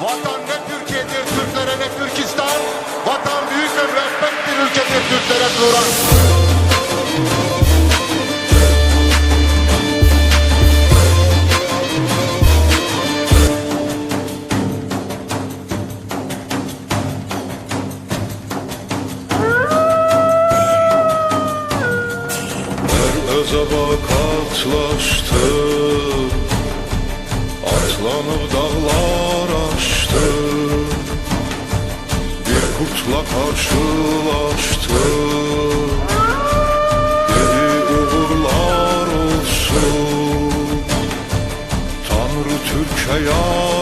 Vatan ne Türkiye'dir, Türklere ne Türkistan. Vatan büyük bir ülkedir, Türklere Turan. Her özaba katlaştı Atlanıp dağlar Kurtla karşılaştı. Dedi uğurlar olsun. Tanrı Türkiye yar olsun